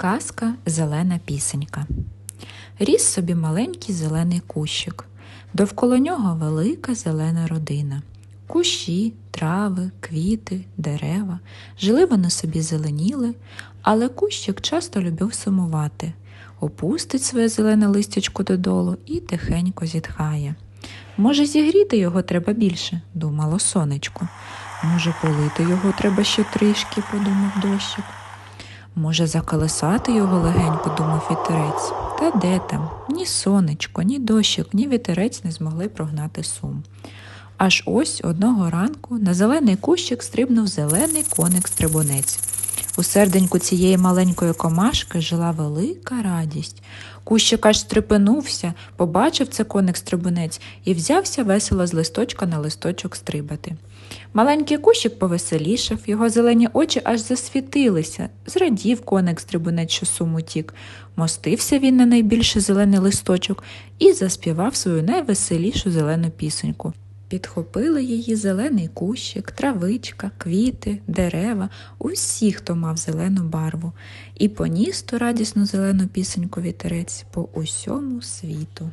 Казка Зелена пісенька. Ріс собі маленький зелений кущик. Довкола нього велика зелена родина. Кущі, трави, квіти, дерева. Жили вони собі зеленіли, але кущик часто любив сумувати. Опустить своє зелене листячко додолу і тихенько зітхає. Може, зігріти його треба більше, думало сонечко. Може, полити його треба ще трішки, подумав дощик. Може, заколисати його легенько, думав вітерець. Та де там? Ні сонечко, ні дощик, ні вітерець не змогли прогнати сум. Аж ось одного ранку на зелений кущик стрибнув зелений коник-стрибунець. У серденьку цієї маленької комашки жила велика радість. Кущик аж стрепенувся, побачив це коник-стрибунець і взявся весело з листочка на листочок стрибати. Маленький кущик повеселішав, його зелені очі аж засвітилися. Зрадів коник-стрибунець, що сум утік. Мостився він на найбільший зелений листочок і заспівав свою найвеселішу зелену пісеньку. Підхопили її зелений кущик, травичка, квіти, дерева, усі, хто мав зелену барву, і поніс ту радісну зелену пісеньку вітерець по усьому світу.